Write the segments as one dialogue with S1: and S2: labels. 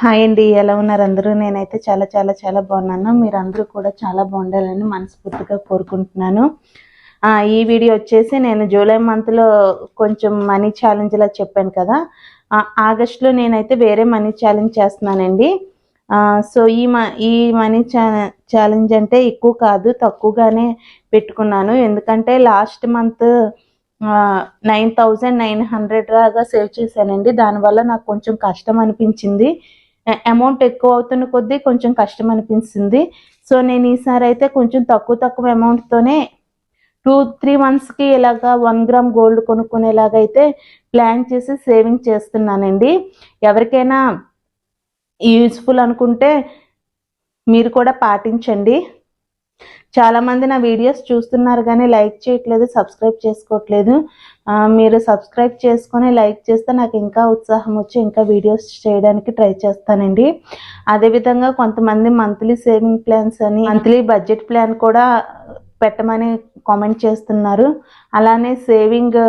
S1: Hi అండి ఎలా ఉన్నారు అందరూ? నేనైతే చాలా చాలా చాలా బాగున్నాను. మీరు అందరూ కూడా చాలా బాగుండాలని మనస్ఫూర్తిగా కోరుకుంటున్నాను. ఈ వీడియో వచ్చేసి నేను జూలై మంత్లో కొంచెం మనీ ఛాలెంజ్లా చెప్పాను కదా. ఆగస్ట్లో ఆగస్టులో నేనైతే వేరే మనీ ఛాలెంజ్ చేస్తున్నానండి. సో ఈ మ ఈ మనీ ఛాలెంజ్ అంటే ఎక్కువ కాదు తక్కువగానే పెట్టుకున్నాను. ఎందుకంటే last month nine thousand nine hundred లాగా సేవ్ చేశానండి. దానివల్ల నాకు కొంచెం కష్టం అనిపించింది. అమౌంట్ ఎక్కువ అవుతున్న కొద్దీ కొంచెం కష్టం అనిపించింది సో నేను ఈసారి అయితే కొంచెం తక్కువ తక్కువ అమౌంట్తోనే టూ త్రీ మంత్స్కి ఇలాగా వన్ గ్రామ్ గోల్డ్ కొనుక్కునేలాగైతే ప్లాన్ చేసి సేవింగ్ చేస్తున్నానండి. ఎవరికైనా యూజ్ఫుల్ అనుకుంటే మీరు కూడా పాటించండి. చాలామంది నా వీడియోస్ చూస్తున్నారు కానీ లైక్ చేయట్లేదు సబ్స్క్రైబ్ చేసుకోవట్లేదు. మీరు సబ్స్క్రైబ్ చేసుకొని లైక్ చేస్తే నాకు ఇంకా ఉత్సాహం వచ్చి ఇంకా వీడియోస్ చేయడానికి ట్రై చేస్తానండి. అదేవిధంగా కొంతమంది మంత్లీ సేవింగ్ ప్లాన్స్ అని మంత్లీ బడ్జెట్ ప్లాన్ కూడా పెట్టమని కామెంట్ చేస్తున్నారు. అలానే సేవింగ్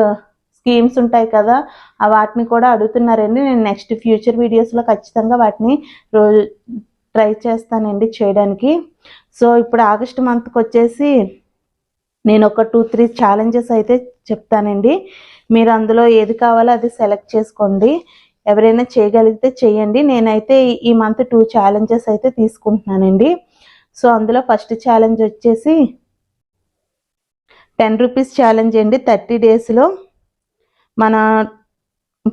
S1: స్కీమ్స్ ఉంటాయి కదా ఆ వాటిని కూడా అడుగుతున్నారండి. నేను నెక్స్ట్ ఫ్యూచర్ వీడియోస్లో ఖచ్చితంగా వాటిని రోజు ట్రై చేస్తానండి చేయడానికి. సో ఇప్పుడు ఆగస్ట్ మంత్కి వచ్చేసి నేను ఒక టూ త్రీ ఛాలెంజెస్ అయితే చెప్తానండి. మీరు అందులో ఏది కావాలో అది సెలెక్ట్ చేసుకోండి. ఎవరైనా చేయగలిగితే చేయండి. నేనైతే ఈ- ఈ మంత్ టూ ఛాలెంజెస్ అయితే తీసుకుంటున్నానండి. సో అందులో ఫస్ట్ ఛాలెంజ్ వచ్చేసి టెన్ రూపీస్ ఛాలెంజ్ అండి థర్టీ డేస్లో. మన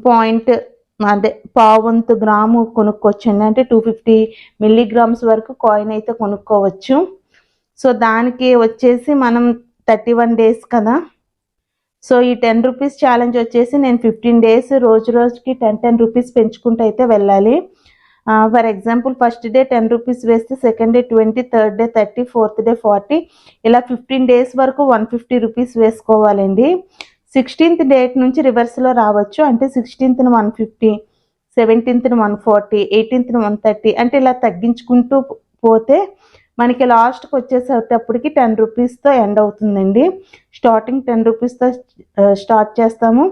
S1: పాయింట్ అదే పావంతు గ్రాము కొనుక్కోవచ్చండి. అంటే టూ ఫిఫ్టీ మిల్లీగ్రామ్స్ వరకు కాయిన్ అయితే కొనుక్కోవచ్చు. సో దానికి వచ్చేసి మనం థర్టీ వన్ డేస్ కదా. సో ఈ టెన్ రూపీస్ ఛాలెంజ్ వచ్చేసి నేను ఫిఫ్టీన్ డేస్ రోజు రోజుకి టెన్ టెన్ రూపీస్ పెంచుకుంటూ అయితే వెళ్ళాలి. For example first day ten rupees వేస్తే second day twenty third day thirty fourth day forty ఇలా ఫిఫ్టీన్ డేస్ వరకు వన్ ఫిఫ్టీ రూపీస్ వేసుకోవాలండి. సిక్స్టీన్త్ డేట్ నుంచి రివర్స్లో రావచ్చు. అంటే సిక్స్టీన్త్న వన్ ఫిఫ్టీ సెవెంటీన్త్న వన్ ఫార్టీ ఎయిటీన్త్న వన్ థర్టీ అంటే ఇలా తగ్గించుకుంటూ పోతే మనకి లాస్ట్కి వచ్చేసేటప్పటికి టెన్ రూపీస్తో ఎండ్ అవుతుందండి. స్టార్టింగ్ టెన్ రూపీస్తో స్టార్ట్ చేస్తాము.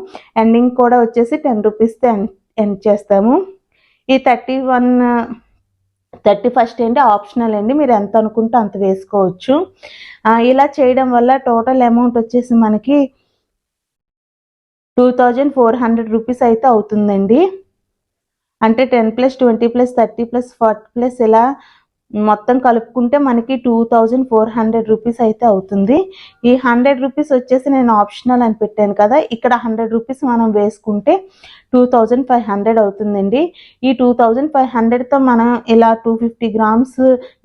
S1: ఎండింగ్ కూడా వచ్చేసి టెన్ రూపీస్తో ఎండ్ ఎండ్ చేస్తాము. ఈ థర్టీ వన్ థర్టీ ఫస్ట్ ఏంటి? ఆప్షనల్ అండి. మీరు ఎంత అనుకుంటే అంత వేసుకోవచ్చు. ఇలా చేయడం వల్ల టోటల్ అమౌంట్ వచ్చేసి మనకి two thousand four hundred rupees అయితే అవుతుందండి. అంటే ten plus twenty plus thirty plus forty plus ఇలా మొత్తం కలుపుకుంటే మనకి two thousand four hundred rupees అయితే అవుతుంది. ఈ హండ్రెడ్ రూపీస్ వచ్చేసి నేను ఆప్షనల్ అని పెట్టాను కదా ఇక్కడ హండ్రెడ్ రూపీస్ మనం వేసుకుంటే టూ థౌజండ్ ఫైవ్ హండ్రెడ్ అవుతుందండి. ఈ టూ థౌజండ్ ఫైవ్ హండ్రెడ్తో మనం ఇలా టూ ఫిఫ్టీ గ్రామ్స్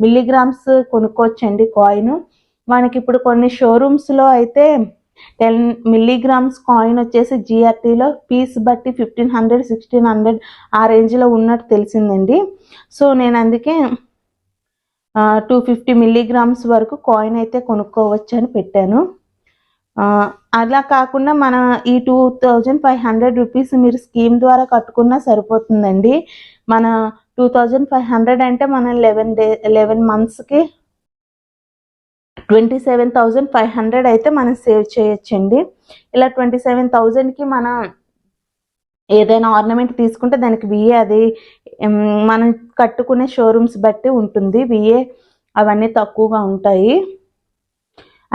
S1: మిల్లీగ్రామ్స్ కొనుక్కోవచ్చండి కాయిన్. మనకి ఇప్పుడు కొన్ని షోరూమ్స్లో అయితే టెన్ మిల్లీగ్రామ్స్ కాయిన్ వచ్చేసి జిఆర్టీలో పీస్ బట్టి ఫిఫ్టీన్ హండ్రెడ్ సిక్స్టీన్ హండ్రెడ్ ఆ రేంజ్లో ఉన్నట్టు తెలిసిందండి. సో నేను అందుకే టూ ఫిఫ్టీ మిల్లీగ్రామ్స్ వరకు కాయిన్ అయితే కొనుక్కోవచ్చు అని పెట్టాను. అలా కాకుండా మన ఈ two thousand five hundred rupees మీరు స్కీమ్ ద్వారా కట్టుకున్నా సరిపోతుందండి. మన టూ థౌజండ్ ఫైవ్ హండ్రెడ్ అంటే మన లెవెన్ డే లెవెన్ మంత్స్కి twenty seven thousand five hundred అయితే మనం సేవ్ చేయొచ్చండి. ఇలా ట్వంటీ సెవెన్ థౌజండ్కి మనం ఏదైనా ఆర్నమెంట్ తీసుకుంటే దానికి విఏ అది మనం కట్టుకునే షోరూమ్స్ బట్టి ఉంటుంది. విఏ అవన్నీ తక్కువగా ఉంటాయి.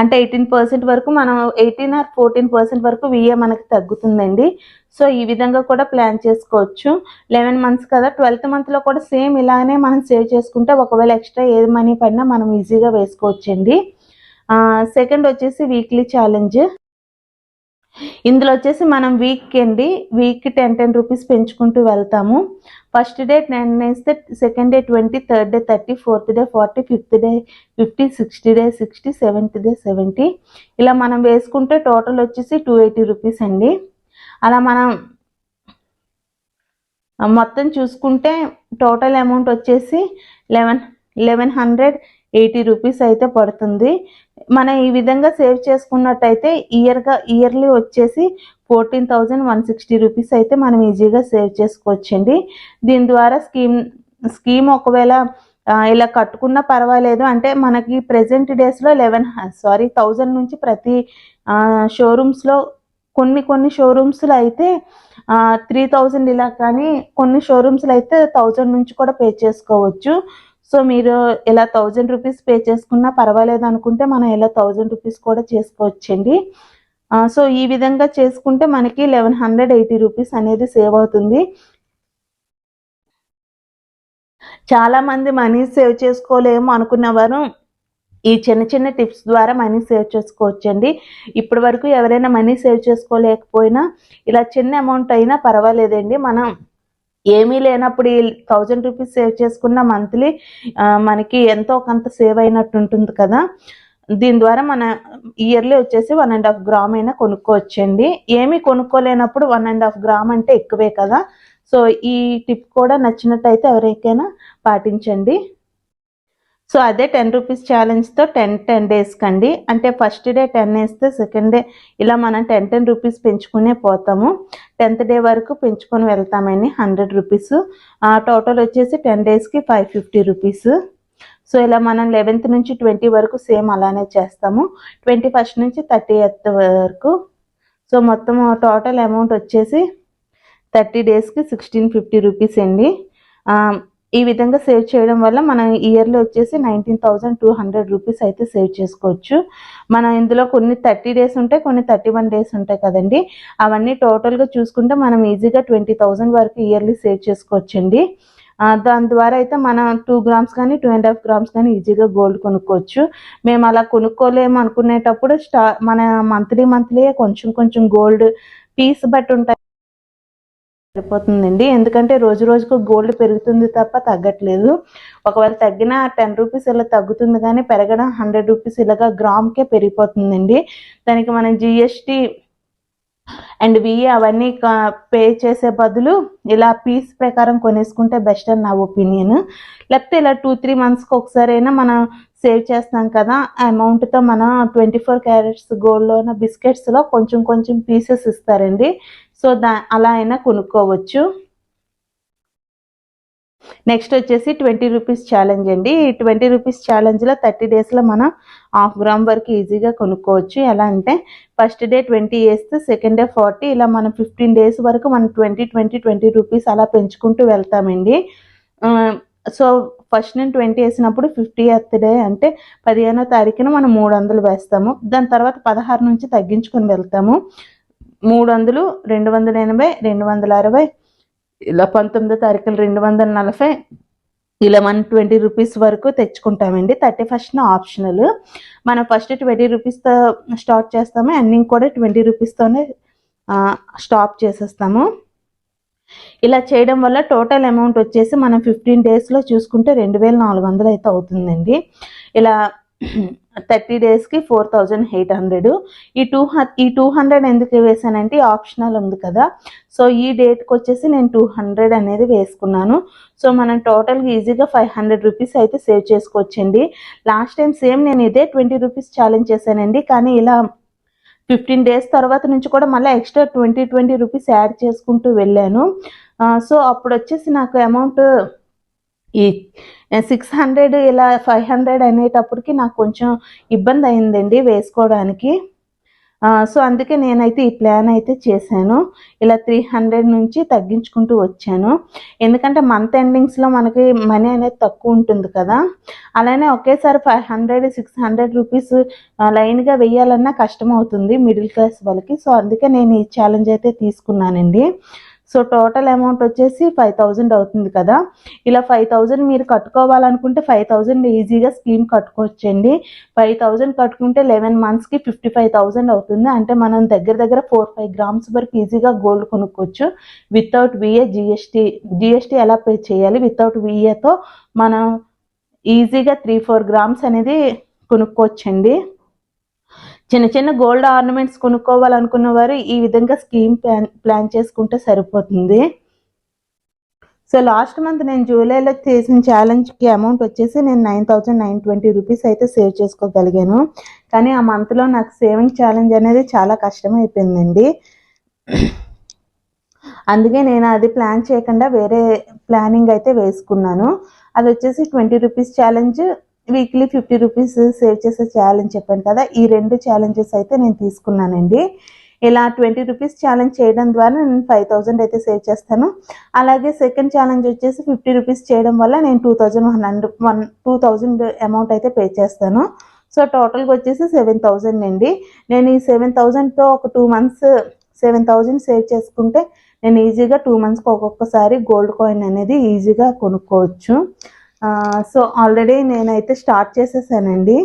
S1: అంటే ఎయిటీన్ పర్సెంట్ వరకు మనం ఎయిటీన్ ఆర్ ఫోర్టీన్ పర్సెంట్ వరకు విఏ మనకి తగ్గుతుందండి. సో ఈ విధంగా కూడా ప్లాన్ చేసుకోవచ్చు. లెవెన్ మంత్స్ కదా ట్వెల్త్ మంత్లో కూడా సేమ్ ఇలానే మనం సేవ్ చేసుకుంటే ఒకవేళ ఎక్స్ట్రా ఏది మనీ పడినా మనం ఈజీగా వేసుకోవచ్చండి. సెకండ్ వచ్చేసి వీక్లీ ఛాలెంజ్. ఇందులో వచ్చేసి మనం వీక్ అండి వీక్కి టెన్ టెన్ రూపీస్ పెంచుకుంటూ వెళ్తాము. ఫస్ట్ డే టెన్ వేస్తే second day twenty third day thirty fourth day forty fifth day fifty sixty day sixty seventh day seventy ఇలా మనం వేసుకుంటే టోటల్ వచ్చేసి టూ ఎయిటీ రూపీస్ అండి. అలా మనం మొత్తం చూసుకుంటే టోటల్ అమౌంట్ వచ్చేసి eleven eleven hundred eighty rupees అయితే పడుతుంది. మనం ఈ విధంగా సేవ్ చేసుకున్నట్టయితే ఇయర్గా ఇయర్లీ వచ్చేసి fourteen thousand one sixty rupees అయితే మనం ఈజీగా సేవ్ చేసుకోవచ్చండి. దీని ద్వారా స్కీమ్ స్కీమ్ ఒకవేళ ఇలా కట్టుకున్నా పర్వాలేదు. అంటే మనకి ప్రెసెంట్ డేస్లో లెవెన్ సారీ థౌజండ్ నుంచి ప్రతి షోరూమ్స్లో కొన్ని కొన్ని షోరూమ్స్లో అయితే త్రీ థౌజండ్ ఇలా కానీ కొన్ని షోరూమ్స్లో అయితే థౌజండ్ నుంచి కూడా పే చేసుకోవచ్చు. సో మీరు ఇలా థౌజండ్ రూపీస్ పే చేసుకున్నా పర్వాలేదు అనుకుంటే మనం ఇలా థౌజండ్ రూపీస్ కూడా చేసుకోవచ్చండి. సో ఈ విధంగా చేసుకుంటే మనకి లెవెన్ హండ్రెడ్ ఎయిటీ రూపీస్ అనేది సేవ్ అవుతుంది. చాలా మంది మనీ సేవ్ చేసుకోలేము అనుకున్నవారు ఈ చిన్న చిన్న టిప్స్ ద్వారా మనీ సేవ్ చేసుకోవచ్చండి. ఇప్పటి వరకు ఎవరైనా మనీ సేవ్ చేసుకోలేకపోయినా ఇలా చిన్న అమౌంట్ అయినా పర్వాలేదండి. మనం ఏమీ లేనప్పుడు ఈ థౌజండ్ రూపీస్ సేవ్ చేసుకున్న మంత్లీ మనకి ఎంతో కొంత సేవ్ అయినట్టు ఉంటుంది కదా. దీని ద్వారా మన ఇయర్లీ వచ్చేసి వన్ అండ్ హాఫ్ గ్రామ్ అయినా కొనుక్కోవచ్చండి. ఏమీ కొనుక్కోలేనప్పుడు వన్ అండ్ హాఫ్ గ్రామ్ అంటే ఎక్కువే కదా. సో ఈ టిప్ కూడా నచ్చినట్టయితే ఎవరికైనా పాటించండి. సో అదే టెన్ రూపీస్ ఛాలెంజ్తో టెన్ టెన్ డేస్కి అండి అంటే ఫస్ట్ డే టెన్ వేస్తే సెకండ్ డే ఇలా మనం టెన్ టెన్ రూపీస్ పెంచుకునే పోతాము. టెన్త్ డే వరకు పెంచుకొని వెళ్తామండి హండ్రెడ్ రూపీస్. టోటల్ వచ్చేసి టెన్ డేస్కి ఫైవ్ ఫిఫ్టీ రూపీస్. సో ఇలా మనం లెవెన్త్ నుంచి ట్వంటీ వరకు సేమ్ అలానే చేస్తాము. ట్వంటీ ఫస్ట్ నుంచి థర్టీ ఎయిత్ వరకు. సో మొత్తం టోటల్ అమౌంట్ వచ్చేసి థర్టీ డేస్కి సిక్స్టీన్ ఫిఫ్టీ రూపీస్ అండి. ఈ విధంగా సేవ్ చేయడం వల్ల మనం ఇయర్లో వచ్చేసి nineteen thousand two hundred rupees అయితే సేవ్ చేసుకోవచ్చు. మనం ఇందులో కొన్ని థర్టీ డేస్ ఉంటాయి కొన్ని థర్టీ వన్ డేస్ ఉంటాయి కదండి. అవన్నీ టోటల్గా చూసుకుంటే మనం ఈజీగా ట్వంటీ థౌజండ్ వరకు ఇయర్లీ సేవ్ చేసుకోవచ్చండి. దాని ద్వారా అయితే మనం టూ గ్రామ్స్ కానీ టూ అండ్ హాఫ్ గ్రామ్స్ కానీ ఈజీగా గోల్డ్ కొనుక్కోవచ్చు. మేము అలా కొనుక్కోలేము అనుకునేటప్పుడు స్టా మన మంత్లీ మంత్లీ కొంచెం కొంచెం గోల్డ్ పీస్ బట్టి ఉంటాయి. సరిపోతుందండి. ఎందుకంటే రోజు రోజుకు గోల్డ్ పెరుగుతుంది తప్ప తగ్గట్లేదు. ఒకవేళ తగ్గిన టెన్ రూపీస్ ఇలా తగ్గుతుంది కానీ పెరగడం హండ్రెడ్ రూపీస్ ఇలాగా గ్రామ్కే పెరిగిపోతుందండి. దానికి మనం జిఎస్టీ అండ్ విఏ అవన్నీ పే చేసే బదులు ఇలా పీస్ ప్రకారం కొనేసుకుంటే బెస్ట్ అని నా ఒపీనియన్ లేకపోతే ఇలా టూ త్రీ మంత్స్కి ఒకసారి అయినా మనం సేవ్ చేస్తాం కదా ఆ అమౌంట్తో మన ట్వంటీ ఫోర్ క్యారెట్స్ గోల్డ్లో ఉన్న బిస్కెట్స్లో కొంచెం కొంచెం పీసెస్ ఇస్తారండి. సో దా అలా అయినా కొనుక్కోవచ్చు. నెక్స్ట్ వచ్చేసి ట్వంటీ రూపీస్ ఛాలెంజ్ అండి. ఈ ట్వంటీ రూపీస్ ఛాలెంజ్లో థర్టీ డేస్లో మనం హాఫ్ గ్రామ్ వరకు ఈజీగా కొనుక్కోవచ్చు. ఎలా అంటే ఫస్ట్ డే ట్వంటీ వేస్తే సెకండ్ డే ఫార్టీ ఇలా మనం ఫిఫ్టీన్ డేస్ వరకు మనం ట్వంటీ ట్వంటీ ట్వంటీ రూపీస్ అలా పెంచుకుంటూ వెళ్తామండి. సో ఫస్ట్ నేను ట్వంటీ వేసినప్పుడు ఫిఫ్టీ ఎత్ డే అంటే పదిహేనో తారీఖున మనం మూడు వందలు వేస్తాము. దాని తర్వాత పదహారు నుంచి తగ్గించుకొని వెళ్తాము. మూడు వందలు రెండు వందల ఎనభై రెండు వందల అరవై ఇలా పంతొమ్మిదో తారీఖులు రెండు వందల నలభై ఇలా మనం ట్వంటీ రూపీస్ వరకు తెచ్చుకుంటామండి. Thirty first optional. మనం ఫస్ట్ ట్వంటీ రూపీస్తో స్టార్ట్ చేస్తాము. ఎండింగ్ కూడా ట్వంటీ రూపీస్తోనే స్టాప్ చేసేస్తాము. ఇలా చేయడం వల్ల టోటల్ అమౌంట్ వచ్చేసి మనం ఫిఫ్టీన్ డేస్లో చూసుకుంటే రెండు వేల నాలుగు వందలు అయితే అవుతుందండి. ఇలా థర్టీ డేస్కి ఫోర్ థౌజండ్ ఎయిట్ హండ్రెడ్. ఈ టూ ఈ టూ హండ్రెడ్ ఎందుకు వేసానంటే ఆప్షనల్ ఉంది కదా. సో ఈ డేట్కి వచ్చేసి నేను టూ హండ్రెడ్ అనేది వేసుకున్నాను. సో మనం టోటల్గా ఈజీగా ఫైవ్ హండ్రెడ్ రూపీస్ అయితే సేవ్ చేసుకోవచ్చండి. లాస్ట్ టైం సేమ్ నేను ఇదే ట్వంటీ రూపీస్ ఛాలెంజ్ చేశానండి. కానీ ఇలా ఫిఫ్టీన్ డేస్ తర్వాత నుంచి కూడా మళ్ళీ extra twenty twenty rupees add చేసుకుంటూ వెళ్ళాను. సో అప్పుడు వచ్చేసి నాకు అమౌంట్ ఈ సిక్స్ హండ్రెడ్ ఇలా ఫైవ్ హండ్రెడ్ అనేటప్పటికి నాకు కొంచెం ఇబ్బంది అయిందండి వేసుకోవడానికి. సో అందుకే నేనైతే ఈ ప్లాన్ అయితే చేశాను. ఇలా త్రీ హండ్రెడ్ నుంచి తగ్గించుకుంటూ వచ్చాను. ఎందుకంటే మంత్ ఎండింగ్స్లో మనకి మనీ అనేది తక్కువ ఉంటుంది కదా. అలానే ఒకేసారి five hundred six hundred rupees లైన్గా వెయ్యాలన్నా కష్టం అవుతుంది మిడిల్ క్లాస్ వాళ్ళకి. సో అందుకే నేను ఈ ఛాలెంజ్ అయితే తీసుకున్నానండి. సో టోటల్ అమౌంట్ వచ్చేసి ఫైవ్ థౌజండ్ అవుతుంది కదా. ఇలా ఫైవ్ థౌజండ్ మీరు కట్టుకోవాలనుకుంటే ఫైవ్ థౌజండ్ ఈజీగా స్కీమ్ కట్టుకోవచ్చండి. ఫైవ్ థౌజండ్ కట్టుకుంటే లెవెన్ మంత్స్కి ఫిఫ్టీ ఫైవ్ థౌజండ్ అవుతుంది. అంటే మనం దగ్గర దగ్గర ఫోర్ ఫైవ్ గ్రామ్స్ వరకు ఈజీగా గోల్డ్ కొనుక్కోవచ్చు. వితౌట్ విఏ జిఎస్టీ జిఎస్టీ ఎలా పే చేయాలి? వితౌట్ విఏతో మనం ఈజీగా త్రీ ఫోర్ గ్రామ్స్ అనేది కొనుక్కోవచ్చండి. చిన్న చిన్న గోల్డ్ ఆర్నమెంట్స్ కొనుక్కోవాలనుకున్న వారు ఈ విధంగా స్కీమ్ ప్లాన్ ప్లాన్ చేసుకుంటే సరిపోతుంది. సో లాస్ట్ మంత్ నేను జూలైలో చేసిన ఛాలెంజ్కి అమౌంట్ వచ్చేసి నేను nine thousand nine twenty rupees అయితే సేవ్ చేసుకోగలిగాను. కానీ ఆ మంత్లో నాకు సేవింగ్ ఛాలెంజ్ అనేది చాలా కష్టమైపోయిందండి. అందుకే నేను అది ప్లాన్ చేయకుండా వేరే ప్లానింగ్ అయితే వేసుకున్నాను. అది వచ్చేసి twenty rupees challenge weekly fifty rupees save చేసే ఛాలెంజ్ చెప్పాను కదా ఈ రెండు ఛాలెంజెస్ అయితే నేను తీసుకున్నానండి. ఇలా ట్వంటీ రూపీస్ ఛాలెంజ్ చేయడం ద్వారా నేను ఫైవ్ థౌజండ్ అయితే సేవ్ చేస్తాను. అలాగే సెకండ్ ఛాలెంజ్ వచ్చేసి ఫిఫ్టీ రూపీస్ చేయడం వల్ల నేను two thousand one hundred one two thousand amount అయితే పే చేస్తాను. సో టోటల్గా వచ్చేసి సెవెన్ థౌజండ్ అండి. నేను ఈ సెవెన్ థౌజండ్తో ఒక two months seven thousand save చేసుకుంటే నేను ఈజీగా టూ మంత్స్కి ఒక్కొక్కసారి గోల్డ్ కాయిన్ అనేది ఈజీగా కొనుక్కోవచ్చు. సో ఆల్రెడీ నేనైతే స్టార్ట్ చేసేసానండి.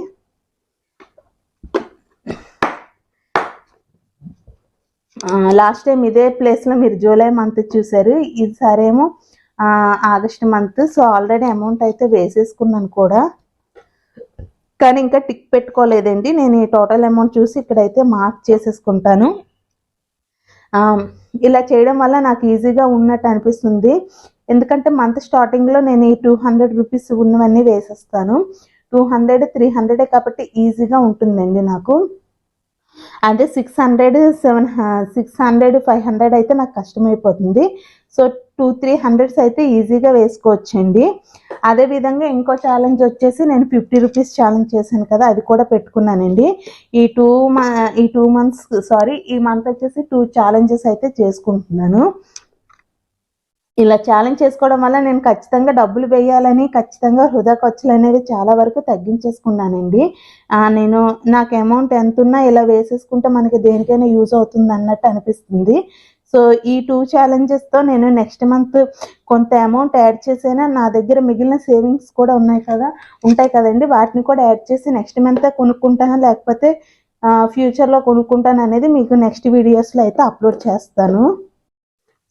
S1: లాస్ట్ టైం ఇదే ప్లేస్లో మీరు జూలై మంత్ చూసారు. ఈసారి ఏమో August month. So already amount అయితే వేసేసుకున్నాను కూడా. కానీ ఇంకా టిక్ పెట్టుకోలేదండి. నేను ఈ టోటల్ అమౌంట్ చూసి ఇక్కడైతే మార్క్ చేసేసుకుంటాను. ఇలా చేయడం వల్ల నాకు ఈజీగా ఉన్నట్టు అనిపిస్తుంది. ఎందుకంటే మంత్ స్టార్టింగ్లో నేను ఈ టూ హండ్రెడ్ రూపీస్ ఉన్నవన్నీ వేసేస్తాను. టూ హండ్రెడ్ త్రీ హండ్రెడే కాబట్టి ఈజీగా ఉంటుందండి నాకు. అదే six hundred seven six hundred five hundred అయితే నాకు కష్టమైపోతుంది. సో టూ త్రీ హండ్రెడ్స్ అయితే ఈజీగా వేసుకోవచ్చండి. అదేవిధంగా ఇంకో ఛాలెంజ్ వచ్చేసి నేను ఫిఫ్టీ రూపీస్ ఛాలెంజ్ చేశాను కదా అది కూడా పెట్టుకున్నానండి. ఈ టూ ఈ టూ మంత్స్ సారీ ఈ మంత్ వచ్చేసి టూ ఛాలెంజెస్ అయితే చేసుకుంటున్నాను. ఇలా ఛాలెంజ్ చేసుకోవడం వల్ల నేను ఖచ్చితంగా డబ్బులు వేయాలని ఖచ్చితంగా హృదయ ఖర్చులు అనేవి చాలా వరకు తగ్గించేసుకున్నానండి. నేను నాకు అమౌంట్ ఎంత ఉన్నా ఇలా వేసేసుకుంటే మనకి దేనికైనా యూజ్ అవుతుంది అన్నట్టు అనిపిస్తుంది. సో ఈ టూ ఛాలెంజెస్తో నేను నెక్స్ట్ మంత్ కొంత అమౌంట్ యాడ్ చేసైనా నా దగ్గర మిగిలిన సేవింగ్స్ కూడా ఉన్నాయి కదా ఉంటాయి కదండి. వాటిని కూడా యాడ్ చేసి నెక్స్ట్ మంత్ కొనుక్కుంటాను లేకపోతే ఫ్యూచర్లో కొనుక్కుంటాను అనేది మీకు నెక్స్ట్ వీడియోస్లో అయితే అప్లోడ్ చేస్తాను.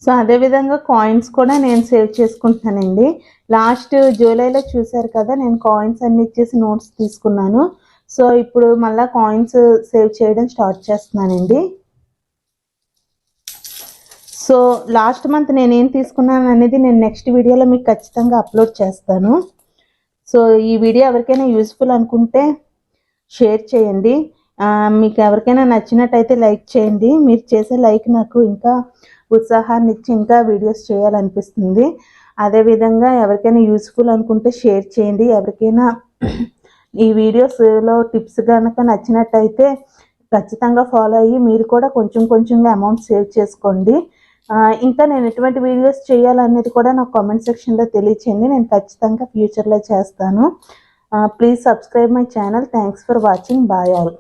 S1: సో అదేవిధంగా కాయిన్స్ కూడా నేను సేవ్ చేసుకుంటున్నానండి. లాస్ట్ జూలైలో చూశారు కదా నేను కాయిన్స్ అన్ని ఇచ్చేసి నోట్స్ తీసుకున్నాను. సో ఇప్పుడు మళ్ళీ కాయిన్స్ సేవ్ చేయడం స్టార్ట్ చేస్తున్నానండి. సో లాస్ట్ మంత్ నేను ఏం తీసుకున్నాను అనేది నేను నెక్స్ట్ వీడియోలో మీకు ఖచ్చితంగా అప్లోడ్ చేస్తాను. సో ఈ వీడియో ఎవరికైనా యూస్ఫుల్ అనుకుంటే షేర్ చేయండి. మీకు ఎవరికైనా నచ్చినట్టయితే లైక్ చేయండి. మీరు చేసే లైక్ నాకు ఇంకా ఉత్సాహాన్ని ఇచ్చి ఇంకా వీడియోస్ చేయాలనిపిస్తుంది. అదేవిధంగా ఎవరికైనా యూస్ఫుల్ అనుకుంటే షేర్ చేయండి. ఎవరికైనా ఈ వీడియోస్లో టిప్స్ కనుక నచ్చినట్టయితే ఖచ్చితంగా ఫాలో అయ్యి మీరు కూడా కొంచెం కొంచెంగా అమౌంట్ సేవ్ చేసుకోండి. ఇంకా నేను ఎటువంటి వీడియోస్ చేయాలనేది కూడా నాకు కామెంట్ సెక్షన్లో తెలియచేయండి. నేను ఖచ్చితంగా ఫ్యూచర్లో చేస్తాను. Please subscribe my channel thanks for watching bye all